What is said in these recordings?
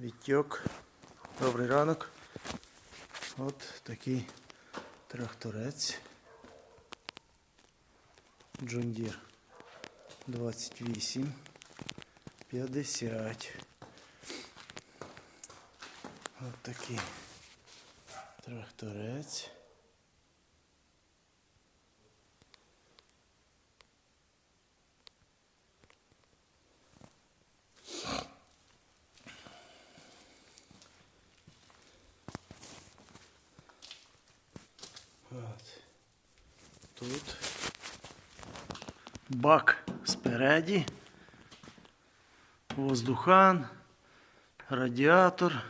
Вітьок. Добрий ранок. От такий тракторець. Джундір 28 50. От такий тракторець. Тут бак спереді, воздухан, радіатор.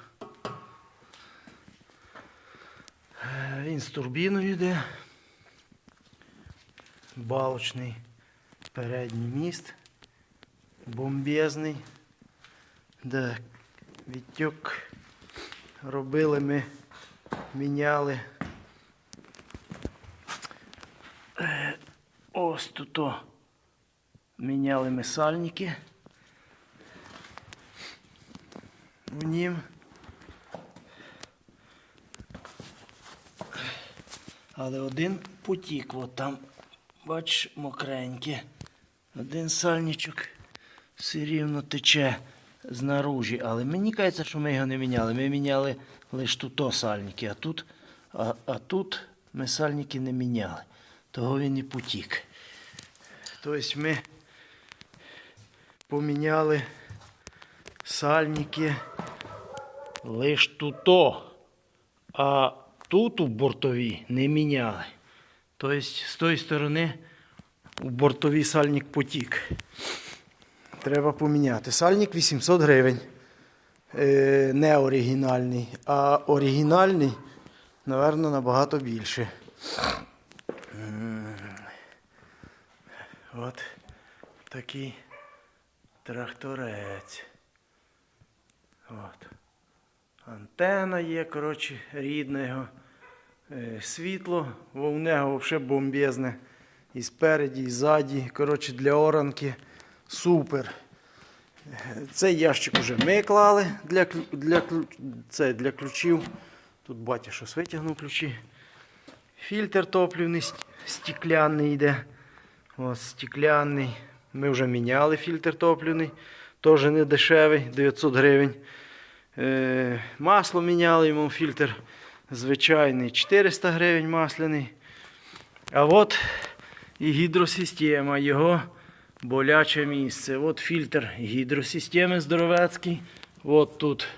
Е, Він з турбіною йде. Балочний передній міст. Бомбезний. Да, відтік робили ми, міняли. Ось тут о, міняли ми сальники. В нім. Але один потік, от там, бач, мокреньке. Один сальничок все рівно тече знаружі. Але мені кажеться, що ми його не міняли. Ми міняли лише тут сальники, а тут, а, а тут ми сальники не міняли. Того він і потік. Тобто ми поміняли сальники лише тут, а тут у бортовій не міняли. Тобто з тої сторони у бортовій сальник потік. Треба поміняти. Сальник 800 гривень. Е, не оригінальний, а оригінальний, напевно, набагато більше. От такий тракторець. От. Антена є, коротше, рідна його. Е, Світло, в нього взагалі бомбезне. І спереді, і ззаді. Коротше, для оранки супер. Цей ящик вже ми клали для, для, це для ключів. Тут батя щось витягнув ключі. Фільтр топливний ст- стекляний йде. Ось стекляний. Ми вже міняли фільтр топливний. Теж не дешевий, 900 гривень. Е, масло міняли йому фільтр звичайний 400 гривень масляний. А от і гідросистема, його боляче місце. От фільтр гідросистеми здоровецький. От тут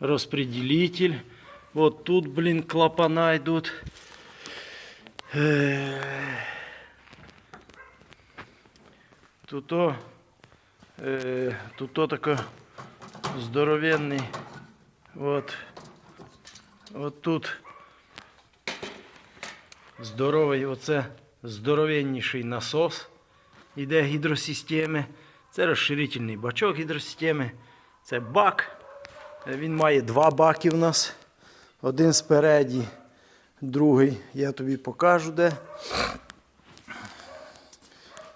розпределитель. От тут, блін, клапана йдуть. Е, Тут, о, е, тут о тако здоровенний. От тут здоровий, оце здоровенніший насос іде гідросистеми. Це розширительний бачок гідросистеми. Це бак. Е, Він має два баки в нас. Один спереді, другий я тобі покажу де.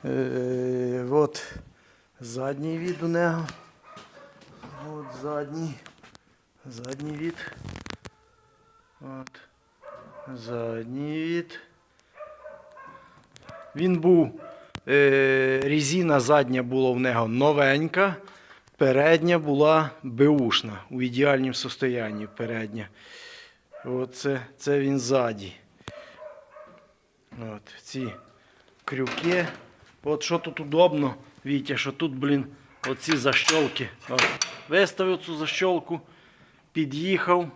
Е, от задній від у нього. От задній. Задній від. От. Задній від. Він був. Е, резина задня була в нього новенька. Передня була беушна у ідеальному состоянні передня. Оце, це він ззаді. От, ці крюки. От що тут удобно, Вітя, що тут, блін, оці защолки. От, виставив цю защолку, під'їхав.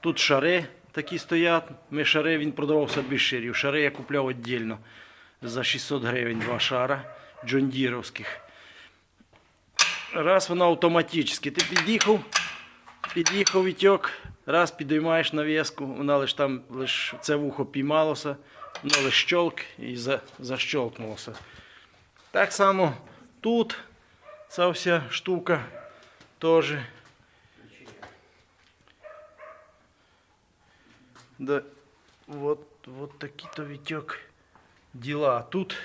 Тут шари такі стоять. Ми шари, він продавався без шарів. Шари я купляв віддільно за 600 гривень два шара джондіровських. Раз вона автоматично. Ти під'їхав, під'їхав вітьок, раз підіймаєш навіску, вона лиш там лиш це вухо піймалося, воно лиш щолк і за, защолкнулося. Так само тут ця вся штука теж. Да, вот, вот такі-то вітьок діла. Тут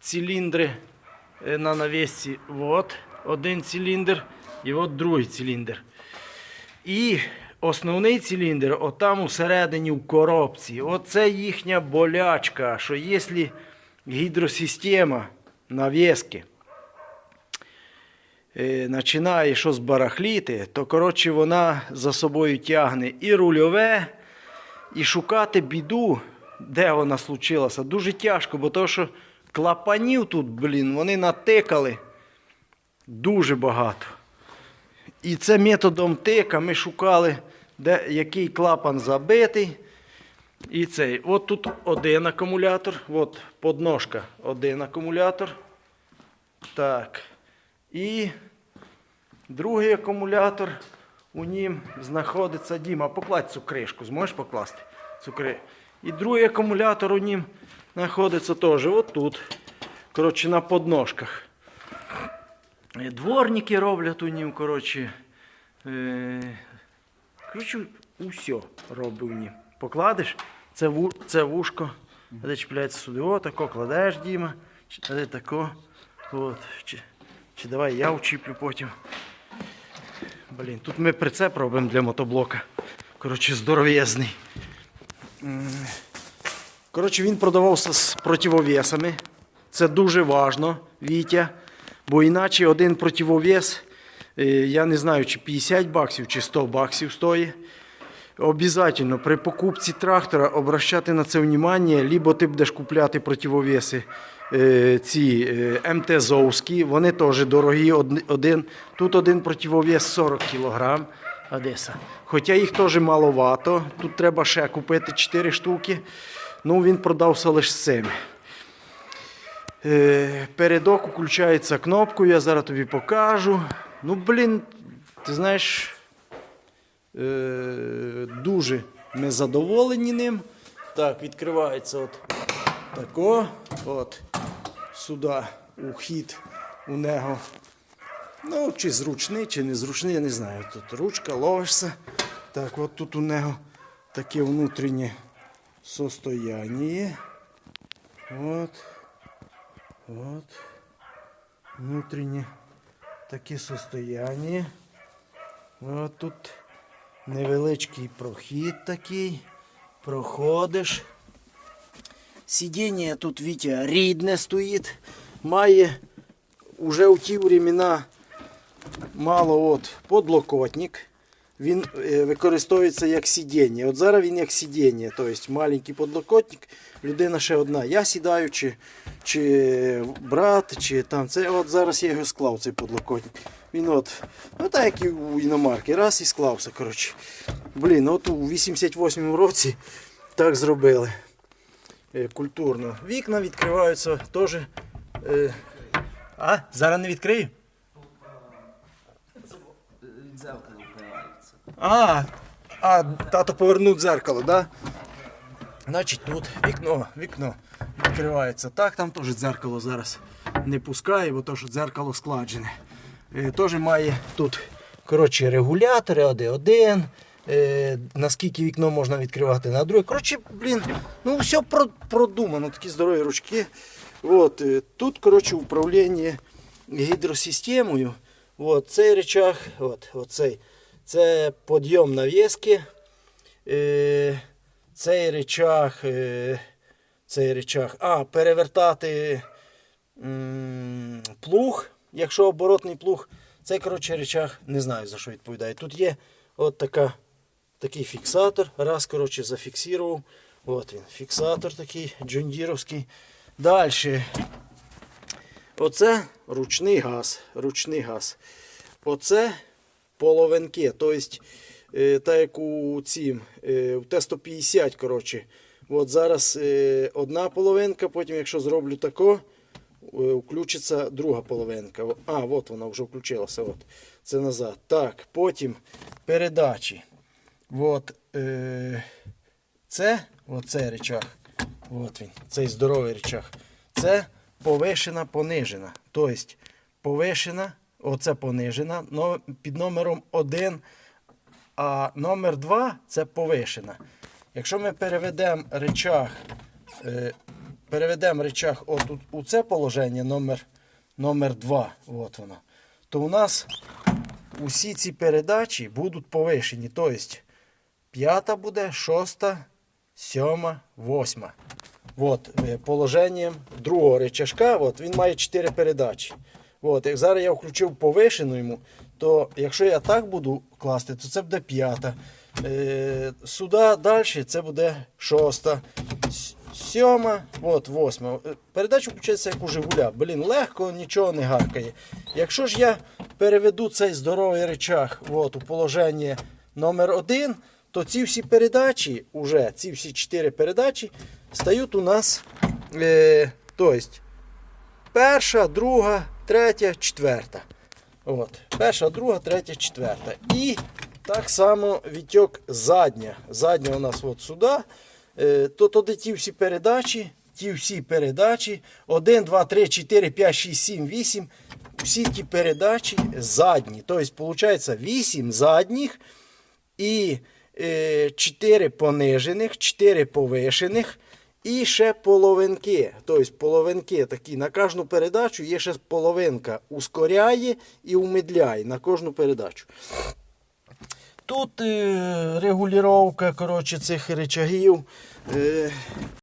циліндри е, на навісці. Вот один циліндр і от другий циліндр. І основний циліндр, отам усередині в коробці. Оце їхня болячка, що якщо гідросистема навіски е, починає щось барахліти, то коротше вона за собою тягне і рульове, і шукати біду, де вона случилася, дуже тяжко, бо то, що клапанів тут, блін, вони натикали дуже багато. І це методом тика ми шукали, де, який клапан забитий. І цей. От тут один акумулятор, от подножка, один акумулятор. Так. І другий акумулятор у нім знаходиться Діма. Покладь цю кришку, зможеш покласти? Цю. І другий акумулятор у нім знаходиться теж отут. Коротше, на подножках. Е, Дворники роблять у нім, коротше. Е... Коротше, усе робить у нім. Покладеш, це, ву... це вушко, де чіпляється сюди. Тако кладеш, Діма. Чи де тако. От. Чи... Чи давай я вчіплю потім. Блін, тут ми прицеп робимо для мотоблока. Коротше, здоров'язний. Коротше, він продавався з противовесами. Це дуже важно, Вітя. Бо іначе один противовес, е, я не знаю, чи 50 баксів, чи 100 баксів стоїть. Обязательно при покупці трактора обращати на це внимание, либо ти будеш купляти противовеси е, ці е, МТЗовські, вони теж дорогі. Один, тут один противовес 40 кг. Одеса. Хоча їх теж маловато. Тут треба ще купити 4 штуки. Ну, він продався лише з цими. Е, передок включається кнопкою, я зараз тобі покажу. Ну, блін, ти знаєш, дуже ми задоволені ним. Так, відкривається от тако. От сюди ухід у нього. Ну, чи зручний, чи не зручний, я не знаю. Тут ручка, ловишся. Так, от тут у нього таке внутрішнє состояние. От. От. Внутрішнє таке состояние. От тут невеличкий прохід такий. Проходиш. Сидіння тут Вітя рідне стоїть. Має уже у ті времена мало от подлокотник. Він е, використовується як сидіння. От зараз він як сидіння, тобто маленький подлокотник, людина ще одна. Я сідаю, чи, чи брат, чи там це. От зараз я його склав, цей подлокотник. Він от, ну так як і у іномарки, раз і склався. коротше. Блін, от у 88 році так зробили. Е, Культурно. Вікна відкриваються теж. Е, а, зараз не відкрию? А, а тато повернув дзеркало, да? Значить тут вікно, вікно відкривається. Так, там теж дзеркало зараз не пускає, бо то, що дзеркало складене. Е, теж має тут коротше, регулятори, один, один. Е, наскільки вікно можна відкривати на друге. Коротше, блін, ну все продумано, такі здорові ручки. От, е, тут коротше, управління гідросистемою. От, цей речах, от, оцей, це підйом навіски. Е, цей речах, е, цей речах, а, перевертати плуг, якщо оборотний плуг. Цей коротше, речах не знаю за що відповідає. Тут є от така, такий фіксатор. Раз коротше, зафіксував. От він, фіксатор такий джондіровський. Далі. Оце ручний газ. Ручний газ. Оце половинки. Тобто, е, так як у цім, е, в Т-150, коротше. От зараз е, одна половинка, потім, якщо зроблю тако, включиться друга половинка. А, от вона вже включилася. От. Це назад. Так, потім передачі. От, е, це, оце речах. От він, цей здоровий речах. Це повишена, понижена. Тобто повишена, оце понижена під номером 1, а номер 2 це повишена. Якщо ми переведемо речах, е, переведемо речах от у, у це положення номер, номер 2, от воно, то у нас усі ці передачі будуть повишені. Тобто п'ята буде, шоста, сьома, восьма. От, е, положенням другого речашка, от, він має 4 передачі. От, як зараз я включив повишену йому, то якщо я так буду класти, то це буде п'ята. Е, сюди далі це буде шоста, сьома, от, восьма. Е, Передача включається як у Жигуля. Блін, легко, нічого не гаркає. Якщо ж я переведу цей здоровий речах от, у положення номер один, то ці всі передачі, уже, ці всі чотири передачі стають у нас. Е, тобто, перша, друга, третя, четверта. От. Перша, друга, третя, четверта. І так само відтік задня. Задня у нас от сюди. Е, то туди ті всі передачі, ті всі передачі. 1, 2, 3, 4, 5, 6, 7, 8. Всі ті передачі задні. Тобто, виходить 8 задніх і е, 4 понижених, 4 повишених. І ще половинки. Тобто половинки такі. На кожну передачу є ще половинка. Ускоряє і умедляє на кожну передачу. Тут е, регулювання цих речагів. Е,